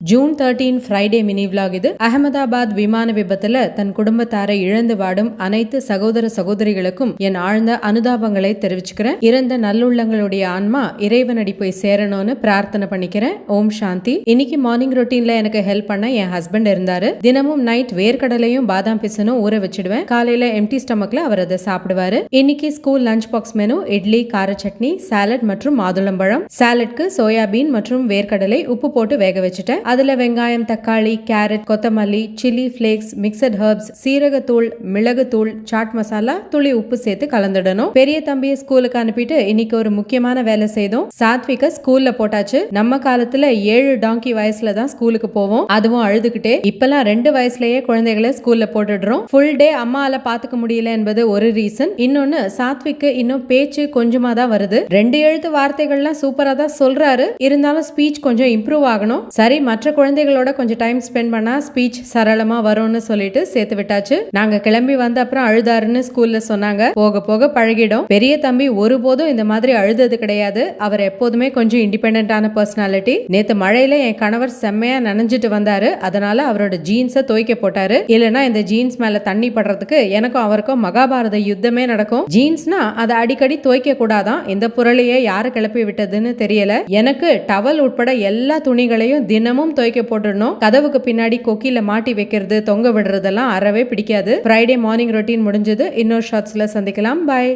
June thirteen Friday mini vlog இது அகமதாபாத் விமான விபத்துல தன் குடும்பத்தாரை இழந்து வாடும் அனைத்து சகோதர சகோதரிகளுக்கும் என் ஆழ்ந்த அனுதாபங்களை தெரிவிச்சுக்கிறேன். இறந்த நல்லுள்ளங்களுடைய ஆன்மா இறைவனடி போய் சேரணும்னு பிரார்த்தனை பண்ணிக்கிறேன். ஓம் சாந்தி. இன்னைக்கு மார்னிங் ரொட்டீன்ல எனக்கு ஹெல்ப் பண்ண என் ஹஸ்பண்ட் இருந்தாரு. தினமும் நைட் வேர்க்கடலையும் பாதாம் பிசனும் ஊற வச்சிடுவேன். காலையில எம்டி ஸ்டமக்ல அவர் அதை சாப்பிடுவாரு. இன்னைக்கு school lunch box menu idli கார சட்னி சாலட் மற்றும் மாதுளம்பழம். சாலட்க்கு சோயாபீன் மற்றும் வேர்க்கடலை உப்பு போட்டு வேக வச்சுட்டேன். அதில் வெங்காயம் தக்காளி கேரட் கொத்தமல்லி சில்லி ஃப்ளேக்ஸ் மிக்சட் ஹர்ப்ஸ் சீரகத்தூள் மிளகுத்தூள் சாட் மசாலா துளி உப்பு சேர்த்து கலந்துடணும். பெரிய தம்பியை ஸ்கூலுக்கு அனுப்பிட்டு இன்னைக்கு ஒரு முக்கியமான வேலை செய்தோம். சாத்விக ஸ்கூல்ல போட்டாச்சு. நம்ம காலத்துல ஏழு டாங்கி வயசுல தான் ஸ்கூலுக்கு போவோம். அதுவும் அழுதுகிட்டே. இப்பெல்லாம் ரெண்டு வயசுலயே குழந்தைகளை ஸ்கூல்ல போட்டுடுறோம். ஃபுல் டே அம்மால பாத்துக்க முடியல என்பது ஒரு ரீசன் இன்னொன்னு சாத்விக்கு இன்னும் பேச்சு கொஞ்சமா தான் வருது. ரெண்டு எழுத்து வார்த்தைகள்லாம் சூப்பரா தான் சொல்றாரு. இருந்தாலும் ஸ்பீச் கொஞ்சம் இம்ப்ரூவ் ஆகணும். சரி மற்ற மற்ற குழந்தைகளோட கொஞ்சம் டைம் ஸ்பெண்ட் பண்ணால் ஸ்பீச் சரளமாக வரும்னு சொல்லிட்டு சேர்த்து விட்டாச்சு. நாங்கள் கிளம்பி வந்த அப்புறம் அழுதாருன்னு ஸ்கூலில் சொன்னாங்க. போக போக பழகிடும். பெரிய தம்பி ஒருபோதும் இந்த மாதிரி அழுதது கிடையாது. அவர் எப்போதுமே கொஞ்சம் இண்டிபெண்டான பர்சனாலிட்டி நேற்று மழையில என் கணவர் செம்மையாக நனைஞ்சிட்டு வந்தாரு. அதனால அவரோட ஜீன்ஸை துவைக்க போட்டாரு. இல்லைன்னா இந்த ஜீன்ஸ் மேலே தண்ணி படுறதுக்கு எனக்கும் அவருக்கும் மகாபாரத யுத்தமே நடக்கும். ஜீன்ஸ்னா அதை அடிக்கடி துவைக்க கூடாதான். இந்த புரளையை யாரு கிளப்பி விட்டதுன்னு தெரியல. எனக்கு டவல் உட்பட எல்லா துணிகளையும் தினமும் துவைக்க போட்டுடணும். கதவுக்கு பின்னாடி கொக்கில மாட்டி வைக்கிறது தொங்க விடுறதெல்லாம் அறவே பிடிக்காது. ஃப்ரைடே மார்னிங் ரொட்டீன் முடிஞ்சது. இன்னொரு ஷார்ட்ஸ்ல சந்திக்கலாம். பாய்